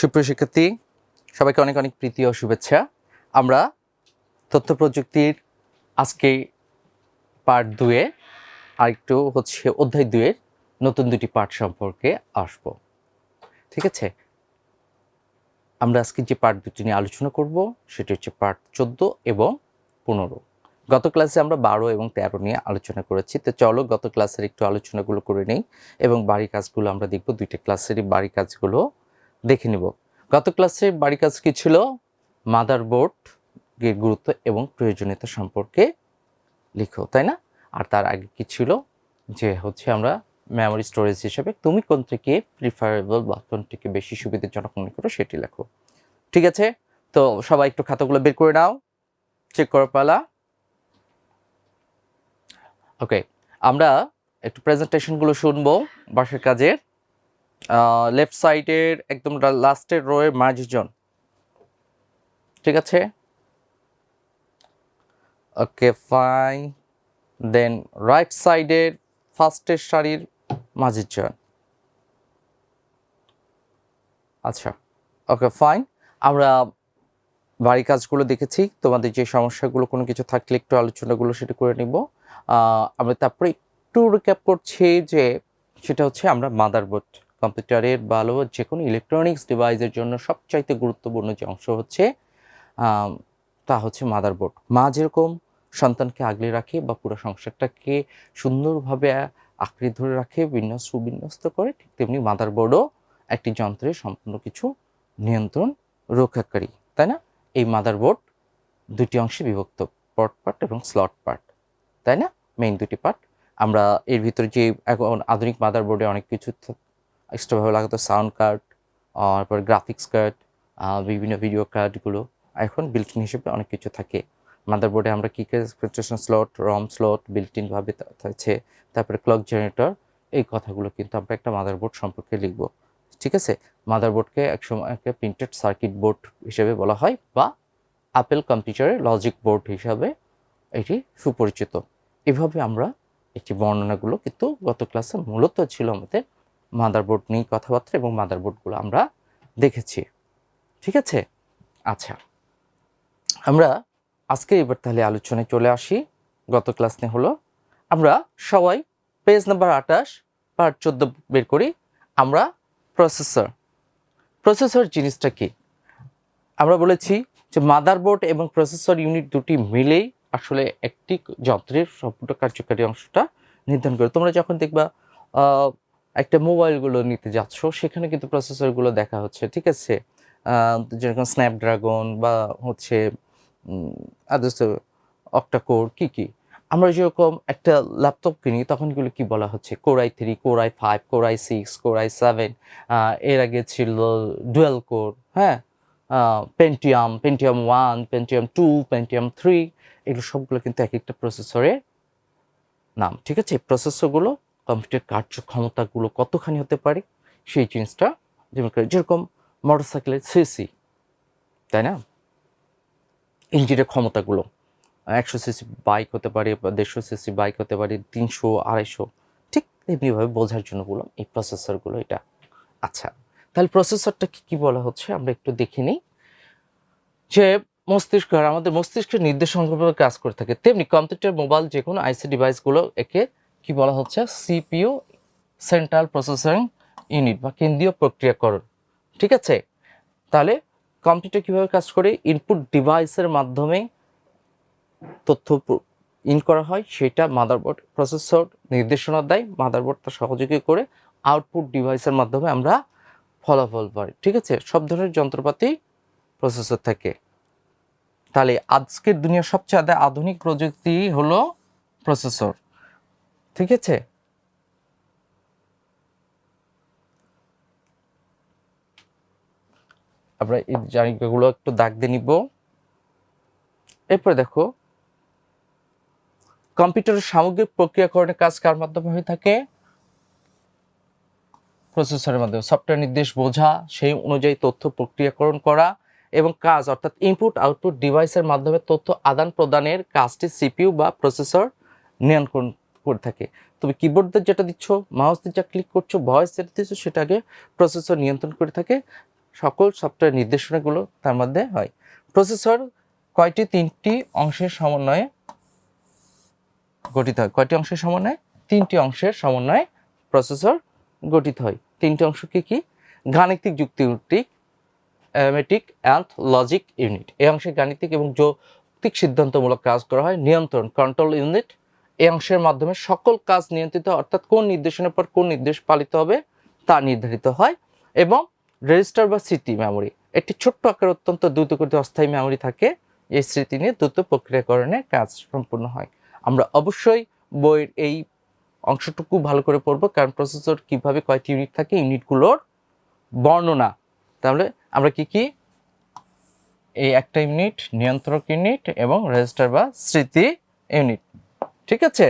সুপ্রিয় শিক্ষার্থী, সবাইকে অনেক অনেক প্রীতি ও শুভেচ্ছা। আমরা তথ্য প্রযুক্তির আজকে পার্ট দুয়ে আরেকটু হচ্ছে অধ্যায় দুয়ের নতুন দুটি পাঠ সম্পর্কে আসব। ঠিক আছে? আমরা আজকে যে পার্ট দুটি নিয়ে আলোচনা করব, সেটি হচ্ছে পার্ট চোদ্দ এবং পনেরো। গত ক্লাসে আমরা বারো এবং তেরো নিয়ে আলোচনা করেছি, তো চলো গত ক্লাসের একটু আলোচনাগুলো করে নিই এবং বাড়ি কাজগুলো আমরা দেখব। দুইটা ক্লাসেরই বাড়ি কাজগুলো দেখে নিব। গত ক্লাসে বাড়ি কাজ কি ছিল? মাদারবোর্ড এর গুরুত্ব এবং প্রয়োজনীয়তা সম্পর্কে লিখো, তাই না? আর তার আগে কি ছিল? যে হচ্ছে আমরা মেমোরি স্টোরেজ হিসেবে তুমি কোনটিকে প্রিফারেবল বা কোনটিকে বেশি সুবিধাজনক মনে করো সেটি লেখো। ঠিক আছে? তো সবাই একটু খাতাগুলো বের করে নাও। চেক করো পালা। ওকে আমরা একটু প্রেজেন্টেশনগুলো শুনব বাসার কাজের। লেফট সাইডের একদম লাস্টের রোয়ের মাঝজন। ঠিক আছে? ওকে ফাইন দেন রাইট সাইডের ফার্স্টের শাড়ির মাঝের জন আচ্ছা ওকে ফাইন আমরা বাড়ি কাজগুলো দেখেছি। তোমাদের যে সমস্যাগুলো কোনো কিছু থাকলে একটু আলোচনাগুলো সেটা করে নিব। আমরা তারপরে একটু রিক্যাপ করছি যে সেটা হচ্ছে আমরা মাদারবোর্ড কম্পিউটারের ভালো যে কোনো ইলেকট্রনিক্স ডিভাইসের জন্য সবচাইতে গুরুত্বপূর্ণ যে অংশ হচ্ছে তা হচ্ছে মাদারবোর্ড মা যেরকম সন্তানকে আগলে রাখে বা পুরো সংসারটাকে সুন্দরভাবে আঁকড়ে ধরে রাখে বিন্যাস সুবিন্যস্ত করে, ঠিক তেমনি মাদারবোর্ডও একটি যন্ত্রের সম্পূর্ণ কিছু নিয়ন্ত্রণ রক্ষাকারী, তাই না? এই মাদারবোর্ড দুটি অংশে বিভক্ত পট পার্ট এবং স্লট পার্ট তাই না? মেইন দুটি পার্ট আমরা এর ভিতরে যে এখন আধুনিক মাদারবোর্ডে অনেক কিছু এক্সট্রাভাবে লাগাতো সাউন্ড কার্ড তারপর গ্রাফিক্স কার্ড বিভিন্ন ভিডিও কার্ডগুলো এখন বিল্টিন হিসেবে অনেক কিছু থাকে। মাদারবোর্ডে আমরা কী এক্সপেকটেশন স্লট রম স্লট বিল্টিনভাবে আছে তারপরে ক্লক জেনারেটর এই কথাগুলো কিন্তু আমরা একটা মাদারবোর্ড সম্পর্কে লিখব। ঠিক আছে? মাদারবোর্ডকে একসময় একটা প্রিন্টেড সার্কিট বোর্ড হিসেবে বলা হয় বা আপেল কম্পিউটারের লজিক বোর্ড হিসাবে এটি সুপরিচিত। এভাবে আমরা একটি বর্ণনাগুলো কিন্তু গত ক্লাসে মূলত ছিল আমাদের মাদারবোর্ড নিয়ে কথাবার্তা এবং মাদারবোর্ডগুলো আমরা দেখেছি। ঠিক আছে? আচ্ছা। আমরা আজকে এবার তাহলে আলোচনায় চলে আসি। গত ক্লাস নিয়ে হলো, আমরা সবাই পেজ নাম্বার আঠাশ পার্ট চোদ্দ বের করি। আমরা প্রসেসর প্রসেসর জিনিসটা কি? আমরা বলেছি যে মাদারবোর্ড এবং প্রসেসর ইউনিট দুটি মিলেই আসলে একটি যন্ত্রের সম্পূর্ণ কার্যকারী অংশটা নির্ধারণ করে। তোমরা যখন দেখবা একটা মোবাইলগুলো নিতে যাচ্ছ, সেখানে কিন্তু প্রসেসরগুলো দেখা হচ্ছে, ঠিক আছে? যেরকম স্ন্যাপড্রাগন বা হচ্ছে আদার্স অক্টাকোর কি কি? আমরা যেরকম একটা ল্যাপটপ কিনি, তখন এগুলো কি বলা হচ্ছে? Core i three core i five core i six core i seven এর আগে ছিল ডুয়েল কোর হ্যাঁ? Pentium Pentium one Pentium two Pentium three এগুলো সবগুলো কিন্তু এক একটা প্রসেসরের নাম, ঠিক আছে? প্রসেসরগুলো কম্পিউটার কার্যক্ষমতাগুলো কতখানি হতে পারে, সেই জিনিসটা যেরকম মোটরসাইকেলের সিসি তাই না? ইঞ্জিনের ক্ষমতাগুলো, একশো সিসি বাইক হতে পারে বা দেড়শো সিসি বাইক হতে পারে, তিনশো, আড়াইশো, ঠিক এমনিভাবে বোঝার জন্য বললাম এই প্রসেসরগুলো এটা আচ্ছা। তাহলে প্রসেসরটা কি কি বলা হচ্ছে? আমরা একটু দেখে নিই। যে মস্তিষ্ক, আর আমাদের মস্তিষ্কের নির্দেশ কাজ করে থাকে। তেমনি কম্পিউটার মোবাইল যে কোনো আইসি ডিভাইসগুলো একে কি বলা হচ্ছে? সিপিইউ, সেন্ট্রাল প্রসেসিং ইউনিট বা কেন্দ্রীয় প্রক্রিয়াকরণ। ঠিক আছে? তাহলে কম্পিউটার কীভাবে কাজ করে? ইনপুট ডিভাইসের মাধ্যমে তথ্য ইন করা হয়। সেটা মাদারবোর্ড প্রসেসর নির্দেশনা দেয়। মাদারবোর্ড তা সহযোগী করে? আউটপুট ডিভাইসের মাধ্যমে আমরা ফলাফল পাই। ঠিক আছে? সব ধরনের যন্ত্রপাতি প্রসেসর থাকে। তাহলে আজকের দুনিয়ার সবচেয়ে আধুনিক প্রযুক্তি হলো প্রসেসর। ঠিক আছে? আমরা এই জায়গাগুলো একটু দাগ দিয়ে নিব। এরপরে দেখো কম্পিউটারের সামগ্রিক প্রক্রিয়াকরণের কাজ কার মাধ্যমে হয়ে থাকে? প্রসেসরের মাধ্যমে। সফটওয়্যার নির্দেশ বোঝা, সেই অনুযায়ী তথ্য প্রক্রিয়াকরণ করা এবং কাজ, অর্থাৎ ইনপুট আউটপুট ডিভাইসের মাধ্যমে তথ্য আদান প্রদানের কাজটি সিপিইউ বা প্রসেসর নিয়ন্ত্রণ করে থাকে। তুমি কিবোর্ডে যেটা দিচ্ছ মাউস দিয়ে যা ক্লিক করছ ভয়েস যেটা দিচ্ছ সেটাকে প্রসেসর নিয়ন্ত্রণ করে থাকে। সকল সফটওয়্যার নির্দেশনাগুলো তার মধ্যে হয়। প্রসেসর কয়টি, তিনটি অংশের সমন্বয়ে গঠিত হয়? কয়টি অংশের সমন্বয়ে? তিনটি অংশের সমন্বয়ে প্রসেসর গঠিত হয়। তিনটি অংশ কি কি? গাণিতিক যুক্তিভিত্তিক অ্যামেটিক অ্যান্ড লজিক ইউনিট এই অংশে গাণিতিক এবং যৌক্তিক সিদ্ধান্তমূলক কাজ করা হয়। নিয়ন্ত্রণ কন্ট্রোল ইউনিট এই অংশের মাধ্যমে সকল কাজ নিয়ন্ত্রিত অর্থাৎ কোন নির্দেশনের পর কোন নির্দেশ পালিত হবে তা নির্ধারিত হয় এবং রেজিস্টার বা স্মৃতি মেমোরি একটি ছোট্ট আকার অত্যন্ত দ্রুত গতিতে অস্থায়ী মেমোরি থাকে, এই স্মৃতি নিয়ে দ্রুত প্রক্রিয়াকরণে কাজ সম্পূর্ণ হয়। আমরা অবশ্যই বইয়ের এই অংশটুকু ভালো করে পড়ব, কারণ প্রসেসর কীভাবে কয়টি ইউনিট থাকে ইউনিটগুলোর বর্ণনা। তাহলে আমরা কি কি? এই একটা ইউনিট নিয়ন্ত্রক ইউনিট এবং রেজিস্টার বা স্মৃতি ইউনিট ঠিক আছে?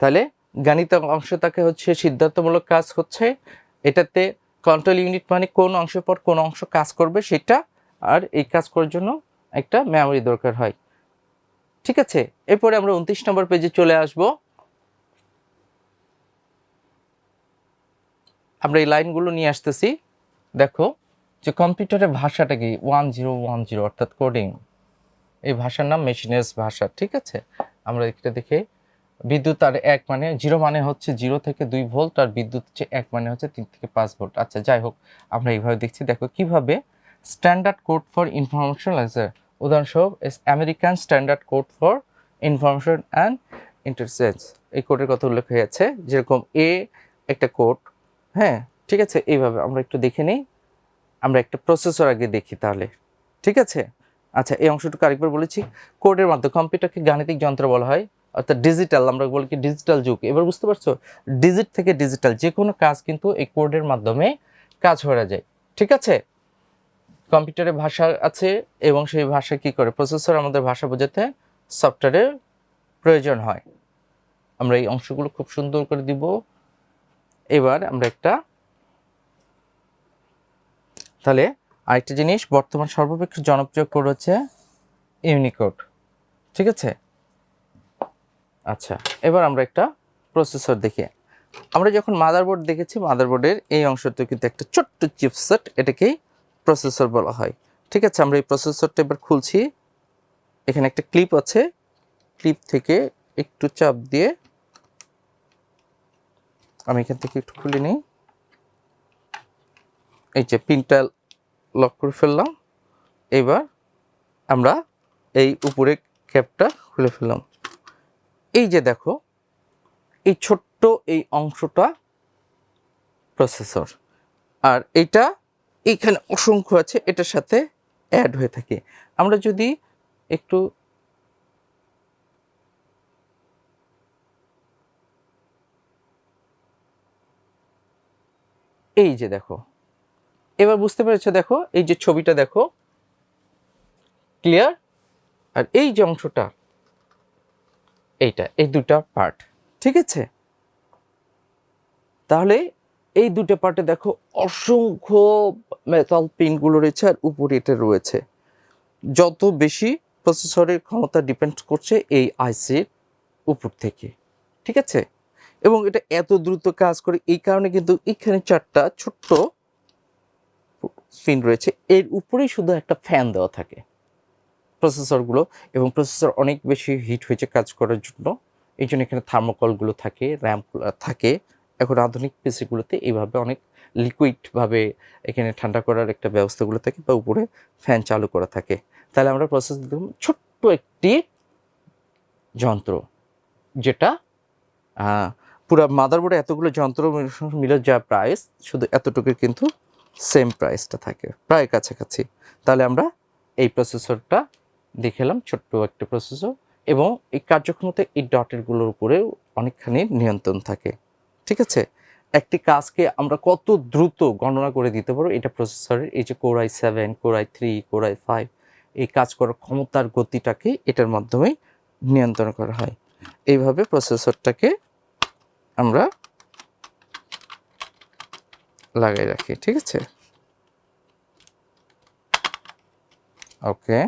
তাহলে গাণিত অংশ তাকে হচ্ছে সিদ্ধান্তমূলক কাজ হচ্ছে। এটাতে কন্ট্রোল ইউনিট মানে কোন অংশের পর কোন অংশ কাজ করবে সেটা আর এই কাজ করার জন্য একটা মেমোরি দরকার হয়। ঠিক আছে? এরপরে আমরা উনত্রিশ নম্বর পেজে চলে আসব। আমরা এই লাইনগুলো নিয়ে আসতেছি। দেখো যে কম্পিউটারের ভাষাটা কি? ওয়ান জিরো ওয়ান জিরো অর্থাৎ কোডিং এই ভাষার নাম মেশিনেস ভাষা, ঠিক আছে? আমরা এটা দেখে, বিদ্যুৎ আর এক মানে জিরো মানে হচ্ছে জিরো থেকে দুই ভোল্ট আর বিদ্যুৎ হচ্ছে এক মানে হচ্ছে তিন থেকে পাঁচ ভোল্ট। আচ্ছা যাই হোক, আমরা এইভাবে দেখছি। দেখো, কীভাবে স্ট্যান্ডার্ড কোড ফর ইনফরমেশন উদাহরণস্বরূপ American standard code for information and interchange এই কোডের কথা উল্লেখ হয়েছে যেরকম এ একটা কোড হ্যাঁ ঠিক আছে? এইভাবে আমরা একটু দেখে নিই, আমরা একটা প্রসেসর আগে দেখি তাহলে, ঠিক আছে? আচ্ছা এই অংশটুকু আরেকবার বলেছি। কোডের মাধ্যমে কম্পিউটারকে গাণিতিক যন্ত্র বলা হয়, অর্থাৎ ডিজিটাল আমরা বলি কি ডিজিটাল যুগ। এবার বুঝতে পারছ ডিজিট থেকে ডিজিটাল যে কোনো কাজ কিন্তু এই কোডের মাধ্যমে কাজ করা যায়। ঠিক আছে? কম্পিউটারে ভাষা আছে এবং সেই ভাষা কি করে? প্রসেসর আমাদের ভাষা বোঝাতে সফটওয়্যারের প্রয়োজন হয়। আমরা এই অংশগুলো খুব সুন্দর করে দিব। এবার আমরা একটা, তাহলে আরেকটা জিনিস, বর্তমান সর্বাপেক্ষা জনপ্রিয় কোড হচ্ছে ইউনিকোড ঠিক আছে? আচ্ছা এবার আমরা একটা প্রসেসর দেখি। আমরা যখন মাদারবোর্ড দেখেছি মাদারবোর্ডের এই অংশটা কিন্তু একটা ছোট্ট চিপসেট এটাকেই প্রসেসর বলা হয়। ঠিক আছে, আমরা এই প্রসেসরটা এবার খুলছি। এখানে একটা ক্লিপ আছে। ক্লিপ থেকে একটু চাপ দিয়ে আমি এখান থেকে একটু খুলে নিই। এই যে পিনটা লক করে ফেললাম। এবার আমরা এই উপরে ক্যাপটা খুলে ফেললাম। এই যে দেখো, এই ছোট্ট এই অংশটা প্রসেসর আর এটা এখানে অসংখ্য আছে, এটার সাথে অ্যাড হয়ে থাকে। আমরা যদি একটু এই যে দেখো এবার বুঝতে পেরেছ দেখো, এই যে ছবিটা দেখো ক্লিয়ার আর এই যে অংশটা, এইটা, এই দুটা পার্ট ঠিক আছে? তাহলে এই দুটো পার্টে দেখো অসংখ্য মেটাল পিনগুলো রয়েছে আর উপরে এটা রয়েছে। যত বেশি প্রসেসরের ক্ষমতা ডিপেন্ড করছে এই আইসির উপর থেকে, ঠিক আছে? এবং এটা এত দ্রুত কাজ করে, এই কারণে কিন্তু এখানে চারটা ছোট্ট পিন রয়েছে এর উপরেই শুধু একটা ফ্যান দেওয়া থাকে প্রসেসরগুলো এবং প্রসেসর অনেক বেশি হিট হয়েছে কাজ করার জন্য এই জন্য এখানে থার্মোকলগুলো থাকে র্যাম্পগুলো থাকে এখন আধুনিক পিসিগুলোতে এইভাবে অনেক লিকুইডভাবে এখানে ঠান্ডা করার একটা ব্যবস্থাগুলো থাকে বা উপরে ফ্যান চালু করা থাকে তাহলে আমরা প্রসেস দেখুন ছোট্ট একটি যন্ত্র যেটা পুরো মাদারবোর্ডে এতগুলো যন্ত্র মিলে যা প্রাইস শুধু এতটুকু কিন্তু সেম প্রাইসটা থাকে। প্রায় কাছাকাছি। তাহলে আমরা এই প্রসেসরটা দেখালাম, ছোট্ট একটা প্রসেসর এবং এই কার্যক্ষমতা এই ডটেরগুলোর উপরেও অনেকখানি নিয়ন্ত্রণ থাকে। ঠিক আছে? একটি কাজকে আমরা কত দ্রুত গণনা করে দিতে পারব এটা প্রসেসরের এই যে core i seven core i three core i five এই কাজ করার ক্ষমতার গতিটাকে এটার মাধ্যমেই নিয়ন্ত্রণ করা হয়। এইভাবে প্রসেসরটাকে আমরা লাগাই রাখি, ঠিক আছে? ওকে।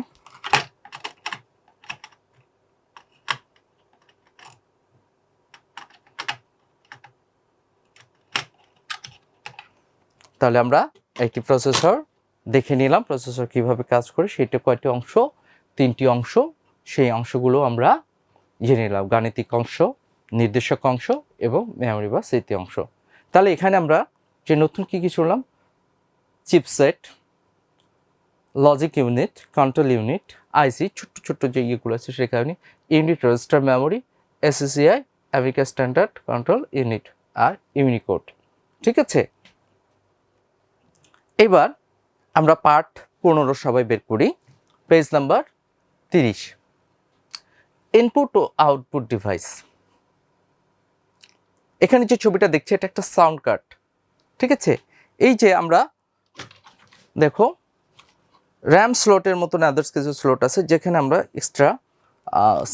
তাহলে আমরা একটি প্রসেসর দেখে নিলাম প্রসেসর কীভাবে কাজ করে, সেটা কয়টি অংশ, তিনটি অংশ, সেই অংশগুলো আমরা জেনে নিলাম, গাণিতিক অংশ, নির্দেশক অংশ এবং মেমোরি বা স্মৃতি অংশ। তাহলে এখানে আমরা যে নতুন কী কী শুনলাম? Chipset logic unit control unit IC ছোট্ট ছোট্ট যে ইয়েগুলো আছে সেখানে unit register memory ASCII America standard control unit আর ইউনিকোড ঠিক আছে? এবার আমরা পার্ট পনেরো সবাই বের করি। পেজ নাম্বার তিরিশ। ইনপুট ও আউটপুট ডিভাইস এখানে যে ছবিটা দেখছি, এটা একটা সাউন্ড কার্ড ঠিক আছে? এই যে আমরা, দেখো র্যাম স্লটের মতন আদার্স কিছু স্লট আছে, যেখানে আমরা এক্সট্রা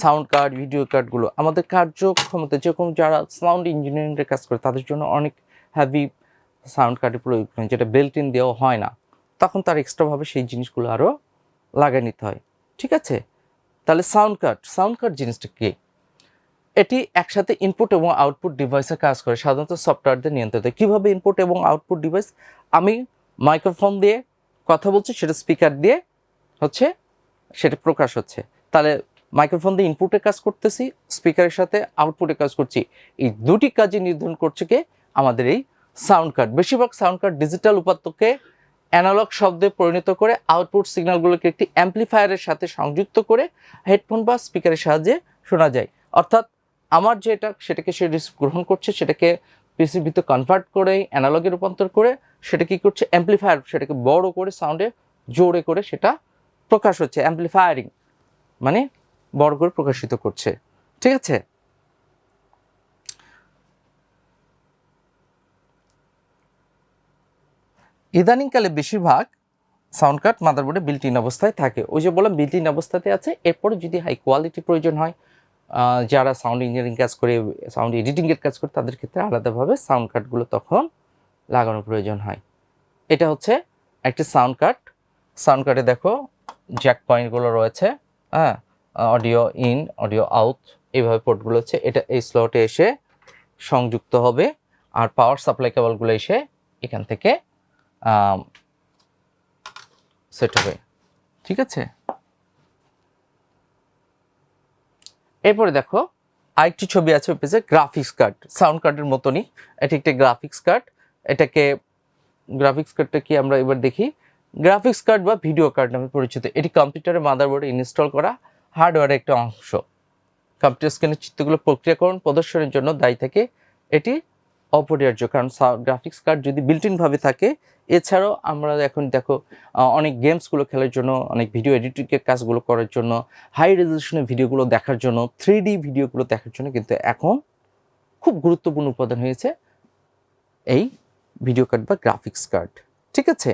সাউন্ড কার্ড ভিডিও কার্ডগুলো আমাদের কার্যক্ষমতা যেরকম যারা সাউন্ড ইঞ্জিনিয়ারিংয়ের কাজ করে, তাদের জন্য অনেক হ্যাভি সাউন্ড কার্ডের প্রয়োগ হয়, যেটা বেল্ট ইন দেওয়া হয় না। তখন তার এক্সট্রাভাবে সেই জিনিসগুলো আরও লাগিয়ে নিতে হয়। ঠিক আছে? তাহলে সাউন্ড কার্ড সাউন্ড কার্ড জিনিসটা কী? এটি একসাথে ইনপুট এবং আউটপুট ডিভাইসে কাজ করে, সাধারণত সফটওয়্যার দিয়ে নিয়ন্ত্রিত। কীভাবে ইনপুট এবং আউটপুট ডিভাইস আমি মাইক্রোফোন দিয়ে কথা বলছি, সেটা স্পিকার দিয়ে হচ্ছে সেটা প্রকাশ হচ্ছে। তাহলে মাইক্রোফোন দিয়ে ইনপুটে কাজ করতেছি স্পিকারের সাথে আউটপুটে কাজ করছি। এই দুটি কাজই নির্ধারণ করছে কে? আমাদের এই সাউন্ড কার্ড বেশিরভাগ সাউন্ড কার্ড ডিজিটাল উপাত্তকে অ্যানালগ শব্দে পরিণত করে আউটপুট সিগন্যালগুলোকে একটি অ্যাম্পলিফায়ারের সাথে সংযুক্ত করে হেডফোন বা স্পিকারের সাহায্যে শোনা যায়। অর্থাৎ আমার যেটা, সেটাকে সে রিসিভ গ্রহণ করছে, সেটাকে পিসিবিতে কনভার্ট করে অ্যানালগে রূপান্তর করে, সেটা কি করছে? অ্যাম্পলিফায়ার সেটাকে বড় করে সাউন্ডে জোরে করে সেটা প্রকাশ হচ্ছে অ্যাম্পলিফায়ারিং মানে বড় করে প্রকাশিত করছে। ঠিক আছে? ইদানিংকালে বেশিরভাগ সাউন্ড কার্ড মাদারবোর্ডে বিল্ট ইন অবস্থায় থাকে। ওই যে বললাম বিল্ট ইন অবস্থাতে আছে, এরপরে যদি হাই কোয়ালিটি প্রয়োজন হয় যারা সাউন্ড ইঞ্জিনিয়ারিং কাজ করে সাউন্ড এডিটিংয়ের কাজ করে, তাদের ক্ষেত্রে আলাদাভাবে সাউন্ড কার্ডগুলো তখন লাগানোর প্রয়োজন হয়। এটা হচ্ছে একটি সাউন্ড কার্ড সাউন্ড কার্ডে দেখো জ্যাক পয়েন্টগুলো রয়েছে হ্যাঁ? অডিও ইন অডিও আউট এইভাবে পোর্টগুলো হচ্ছে। এটা এই স্লটে এসে সংযুক্ত হবে আর পাওয়ার সাপ্লাই কেবলগুলো এসে এখান থেকে সেট হবে। ঠিক আছে? এরপরে দেখো, আরেকটি ছবি আছে পেজে গ্রাফিক্স কার্ড সাউন্ড কার্ডের মতনই। এটি একটি গ্রাফিক্স কার্ড এটাকে গ্রাফিক্স কার্ডটা কি আমরা এবার দেখি? গ্রাফিক্স কার্ড বা ভিডিও কার্ড নামে পরিচিত। এটি কম্পিউটারের মাদারবোর্ডে ইনস্টল করা হার্ডওয়্যারের একটা অংশ। কম্পিউটার স্ক্রিনের চিত্রগুলো প্রক্রিয়াকরণ প্রদর্শনের জন্য দায়ী থাকে এটি অপরিহার্য, কারণ গ্রাফিক্স কার্ড যদি বিল্ট থাকে, এছাড়াও আমরা এখন দেখো অনেক গেমসগুলো খেলার জন্য, অনেক ভিডিও এডিটিংয়ের কাজগুলো করার জন্য হাই রেজলিউশনের ভিডিওগুলো দেখার জন্য থ্রি ডি ভিডিওগুলো দেখার জন্য কিন্তু এখন খুব গুরুত্বপূর্ণ উপাদান হয়েছে এই ভিডিও কার্ড বা গ্রাফিক্স কার্ড ঠিক আছে?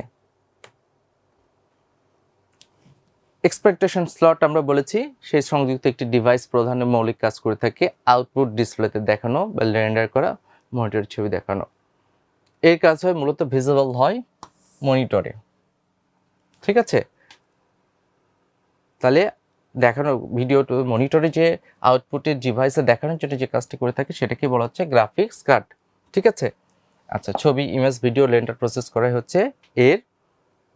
এক্সপেকটেশন স্লট আমরা বলেছি, সেই সংযুক্ত একটি ডিভাইস প্রধান মৌলিক কাজ করে থাকে আউটপুট ডিসপ্লেতে দেখানো বা রেন্ডার করা মনিটরের ছবি দেখানো। এর কাজ হয় মূলত ভিজিবল হয় মনিটরে ঠিক আছে? তাহলে দেখানো ভিডিও মনিটরে যে আউটপুটের ডিভাইসে দেখানোর জন্য যে কাজটি করে থাকে সেটাকে বলা হচ্ছে গ্রাফিক্স কার্ড ঠিক আছে? আচ্ছা ছবি ইমেজ ভিডিও রেন্ডার প্রসেস করাই হচ্ছে এর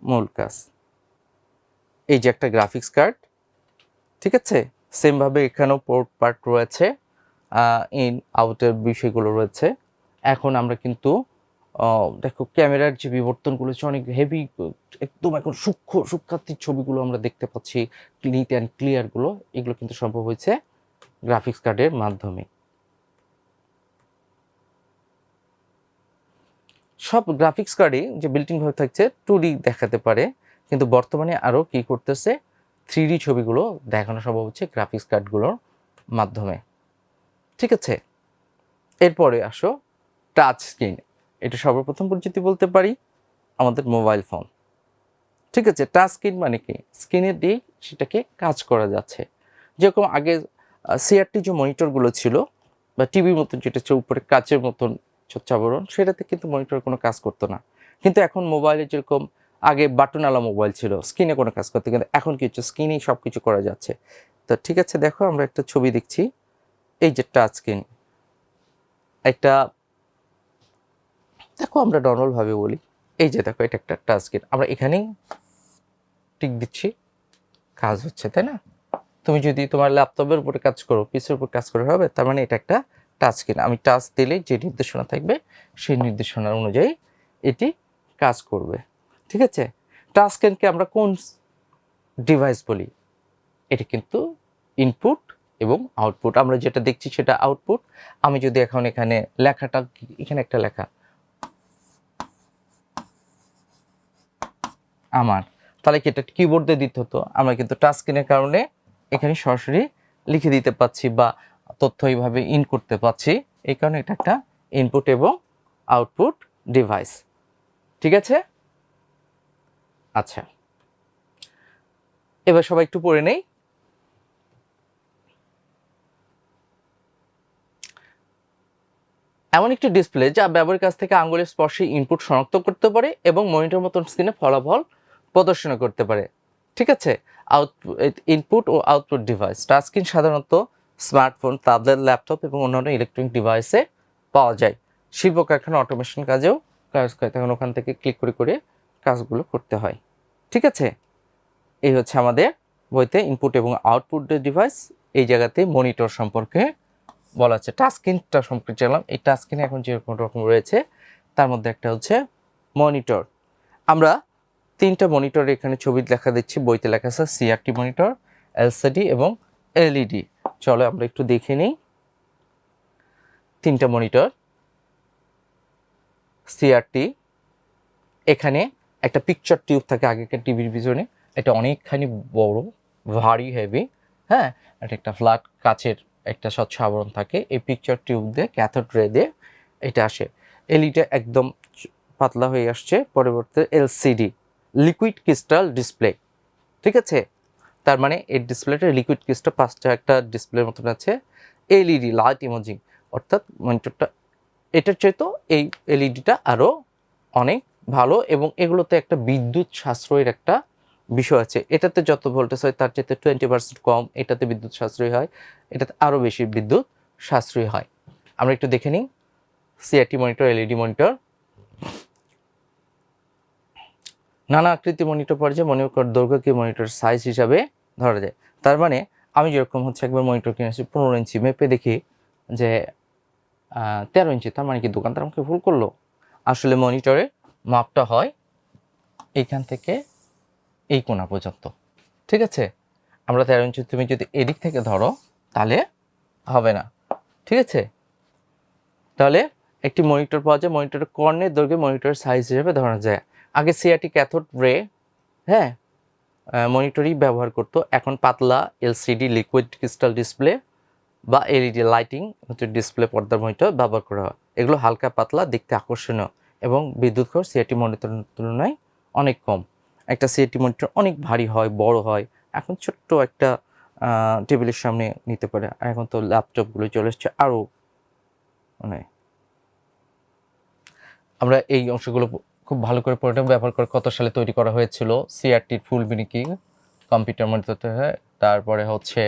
মূল কাজ। এই যে একটা গ্রাফিক্স কার্ড ঠিক আছে? সেমভাবে এখানেও পোর্ট পার্ট রয়েছে ইন আউটের বিষয়গুলো রয়েছে। এখন আমরা কিন্তু দেখো ক্যামেরার যে বিবর্তনগুলো হচ্ছে অনেক হেভি একদম এখন সূক্ষ্ম সূক্ষাতির ছবিগুলো আমরা দেখতে পাচ্ছি নিট অ্যান্ড ক্লিয়ারগুলো এগুলো কিন্তু সম্ভব হয়েছে গ্রাফিক্স কার্ডের মাধ্যমে। সব গ্রাফিক্স কার্ডে যে বিল্টিং ভাবে থাকছে টু ডি দেখাতে পারে। কিন্তু বর্তমানে আরও কি করতেছে থ্রি ডি ছবিগুলো দেখানো সম্ভব হচ্ছে গ্রাফিক্স কার্ডগুলোর মাধ্যমে। ঠিক আছে? এরপরে আসো। টাচ স্ক্রিন এটা সর্বপ্রথম পরিচিতি বলতে পারি, আমাদের মোবাইল ফোন ঠিক আছে টাচ স্ক্রিন মানে কি? স্ক্রিনের দিয়ে সেটাকে কাজ করা যাচ্ছে। যেরকম আগে সিআরটি যে মনিটরগুলো ছিল, বা টিভির মতন যেটা হচ্ছে উপরে কাচের মতন ছচ্ছাবরণ সেটাতে কিন্তু মনিটর কোনো কাজ করতো না। কিন্তু এখন মোবাইলে যেরকম আগে বাটনওয়ালা মোবাইল ছিল স্ক্রিনে কোনো কাজ করতে, কিন্তু এখন কি হচ্ছে? স্ক্রিনেই সব কিছু করা যাচ্ছে। তো ঠিক আছে, দেখো আমরা একটা ছবি দেখছি। এই যে টাচ স্ক্রিন একটা দেখো আমরা নর্মালভাবে বলি। এই যে দেখো, এটা একটা টাচ স্ক্রিন আমরা এখানেই টিক দিচ্ছি। কাজ হচ্ছে, তাই না? তুমি যদি তোমার ল্যাপটপের উপরে কাজ করো পিসের উপর কাজ করে, হবে? তার মানে এটা একটা টাচ স্ক্রিন আমি টাচ দিলে যে নির্দেশনা থাকবে, সেই নির্দেশনার অনুযায়ী এটি কাজ করবে। ঠিক আছে? টাচ স্ক্রিনকে আমরা কোন ডিভাইস বলি? এটি কিন্তু ইনপুট এবং আউটপুট আমরা যেটা দেখছি সেটা আউটপুট আমি যদি এখন এখানে লেখাটা, এখানে একটা লেখা। আমার। তাহলে কি এটা কিবোর্ড দিয়ে দিতে হতো? আমরা কিন্তু টাচ স্ক্রিনের কারণে এখানে সরাসরি লিখে দিতে পাচ্ছি বা তথ্য এইভাবে ইন করতে পাচ্ছি এই কারণে এটা একটা ইনপুট এবং আউটপুট ডিভাইস ঠিক আছে? আচ্ছা। এবার সবাই একটু পড়ে নেই। এমন একটি ডিসপ্লে যা ব্যবহারের কাছ থেকে আঙ্গুলের স্পর্শে ইনপুট শনাক্ত করতে পারে এবং মনিটর মতন স্ক্রিনে ফলাফল প্রদর্শন করতে পারে। ঠিক আছে? আউটপুট ইনপুট ও আউটপুট ডিভাইস টাচ স্ক্রিন সাধারণত স্মার্টফোন ট্যাবলেট ল্যাপটপ এবং অন্যান্য ইলেকট্রনিক ডিভাইসে পাওয়া যায়। শিল্প কারখানা অটোমেশন কাজেও কাজ করে। তখন ওখান থেকে ক্লিক করে করে কাজগুলো করতে হয়। ঠিক আছে? এই হচ্ছে আমাদের বইতে ইনপুট এবং আউটপুট ডিভাইস এই জায়গাতে মনিটর সম্পর্কে বলা আছে। টাচ স্ক্রিনটা সম্পর্কে জানলাম। এই টাচ স্ক্রিনে এখন যেরকম রকম রয়েছে, তার মধ্যে একটা হচ্ছে মনিটর আমরা তিনটা মনিটর এখানে ছবি লেখা দিচ্ছি। বইতে লেখা আছে সিআরটি মনিটর এলসিডি এবং এলইডি চলো আমরা একটু দেখে নিই। তিনটা মনিটর সিআরটি এখানে একটা পিকচার টিউব থাকে আগেকার টিভির পিছনে। এটা অনেকখানি বড়, ভারী হেভি হ্যাঁ? এটা একটা ফ্ল্যাট কাচের একটা স্বচ্ছ আবরণ থাকে। এই পিকচার টিউব দিয়ে ক্যাথোড রে দিয়ে এটা আসে। এলইটা একদম পাতলা হয়ে আসছে। পরবর্তী এলসিডি লিকুইড ক্রিস্টাল ডিসপ্লে ঠিক আছে? তার মানে এই ডিসপ্লেটা লিকুইড ক্রিস্টাল পাঁচটা একটা ডিসপ্লের মতন আছে এলইডি লাইট ইমেজিং অর্থাৎ মনিটরটা এটার চাইতেও এই এলইডিটা আরও অনেক ভালো এবং এগুলোতে একটা বিদ্যুৎ সাশ্রয়ের একটা বিষয় আছে। এটাতে যত ভোল্টেজ হয়, তার চাইতে টোয়েন্টি পার্সেন্ট কম, এটাতে বিদ্যুৎ সাশ্রয় হয়, এটাতে আরও বেশি বিদ্যুৎ সাশ্রয়ী হয়। আমরা একটু দেখে নিই সিআরটি মনিটর এলইডি মনিটর নানা আকৃতি মনিটর পর্যায়ে মনে কর দৈর্ঘ্যকে মনিটর সাইজ হিসাবে ধরা যায়। তার মানে আমি যেরকম হচ্ছে একবার মনিটর কিনেছি পনেরো ইঞ্চি মেপে দেখি যে তেরো ইঞ্চি, তার মানে কি দোকানদার আমাকে ভুল করল? আসলে মনিটরে মাপটা হয় এইখান থেকে এই কোনা পর্যন্ত। ঠিক আছে? আমরা তেরো ইঞ্চি তুমি যদি এদিক থেকে ধরো, তাহলে হবে না। ঠিক আছে? তাহলে একটি মনিটর পাওয়া যায় মনিটরের কর্ণের দৈর্ঘ্যে মনিটরের সাইজ হিসেবে ধরা যায়। আগে সিআরটি ক্যাথোড রে হ্যাঁ মনিটরই ব্যবহার করতো। এখন পাতলা এলসিডি লিকুইড ক্রিস্টাল ডিসপ্লে বা এলইডি লাইটিং, হচ্ছে ডিসপ্লে পর্দার মনিটর ব্যবহার করা হয়। এগুলো হালকা পাতলা, দেখতে আকর্ষণীয় এবং বিদ্যুৎ খরচ সিআরটি মনিটরের তুলনায় অনেক কম। একটা সিআরটি মনিটর অনেক ভারী হয়, বড় হয়, এখন ছোট্ট একটা টেবিলের সামনে নিতে পারে। আর এখন তো ল্যাপটপগুলো চলে এসছে আরও মানে আমরা এই অংশগুলো খুব ভালো করে পড়ে ব্যবহার করে কত সালে তৈরি করা হয়েছিল? সিআরটির ফুল বিনিকিং কম্পিউটার মনিটর, হয়? তারপরে হচ্ছে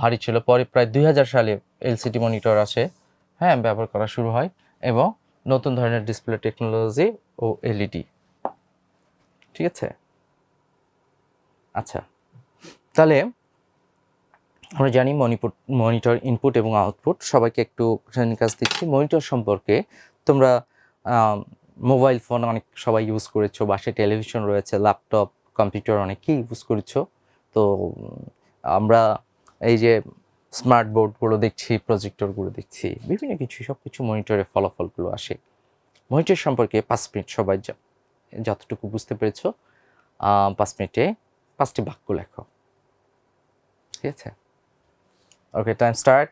ভারী ছিল। পরে প্রায় দুই হাজার সালে এলসিডি মনিটর আসে হ্যাঁ ব্যবহার করা শুরু হয় এবং নতুন ধরনের ডিসপ্লে টেকনোলজি ও এলইডি ঠিক আছে? আচ্ছা তাহলে আমরা জানি মনিপুট, মনিটর ইনপুট এবং আউটপুট সবাইকে একটু কাজ দিচ্ছি। মনিটর সম্পর্কে তোমরা মোবাইল ফোন অনেক সবাই ইউজ করেছ, বাসায় টেলিভিশন রয়েছে ল্যাপটপ কম্পিউটার অনেকেই ইউজ করেছ। তো আমরা এই যে স্মার্ট বোর্ডগুলো দেখছি প্রজেক্টরগুলো দেখছি, বিভিন্ন কিছু সব কিছু মনিটরের ফলাফলগুলো আসে। মনিটর সম্পর্কে পাঁচ মিনিট সবাই যতটুকু বুঝতে পেরেছ পাঁচ মিনিটে পাঁচটি বাক্য লেখো। ঠিক আছে? ওকে টাইম স্টার্ট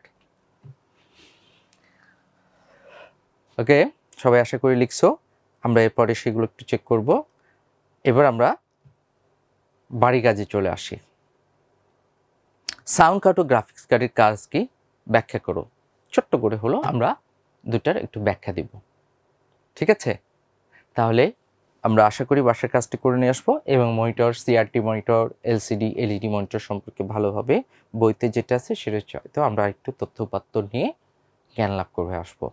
ওকে সবাই আশা করি লিখছো। আমরা এরপরে সেগুলো একটু চেক করব। এবার আমরা বাড়ি কাজে চলে আসি। সাউন্ড কার্ড ও গ্রাফিক্স কার্ডের কাজ কি? ব্যাখ্যা করো। ছোট্ট করে হলো আমরা দুটার একটু ব্যাখ্যা দিব। ঠিক আছে? তাহলে আমরা আশা করি বাসার কাজটি করে নিয়ে আসব এবং monitor CRT monitor LCD LED monitor সম্পর্কে ভালোভাবে বইতে যেটা আছে সেটা হচ্ছে হয়তো আমরা একটু তথ্যপাত্র নিয়ে জ্ঞান লাভ করে আসব।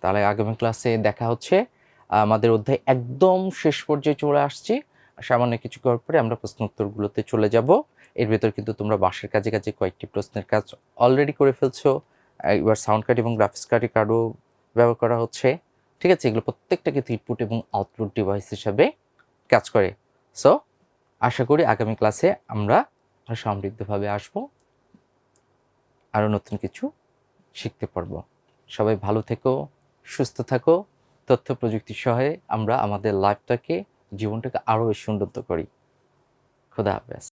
তাহলে আগামী ক্লাসে দেখা হচ্ছে। আমাদের অধ্যায় একদম শেষ পর্যায়ে চলে আসছি। সামান্য কিছু করার পরে আমরা প্রশ্ন উত্তরগুলোতে চলে যাব। এর ভেতর কিন্তু তোমরা বাসের কাজে কাজে কয়েকটি প্রশ্নের কাজ অলরেডি করে ফেলছো। এবার সাউন্ড কার্ড এবং গ্রাফিক্স কার্ডের কার্ডও ব্যবহার করা হচ্ছে। ঠিক আছে? এগুলো প্রত্যেকটা কিন্তু ইনপুট এবং আউটপুট ডিভাইস হিসাবে কাজ করে। সো আশা করি আগামী ক্লাসে আমরা সমৃদ্ধভাবে আসব। আরও নতুন কিছু শিখতে পারব। সবাই ভালো থেকো, সুস্থ থাকো। তথ্য প্রযুক্তি সহায়ে আমরা আমাদের লাইফটাকে জীবনটাকে আরও সুন্দর করি। খুদা হাফেজ।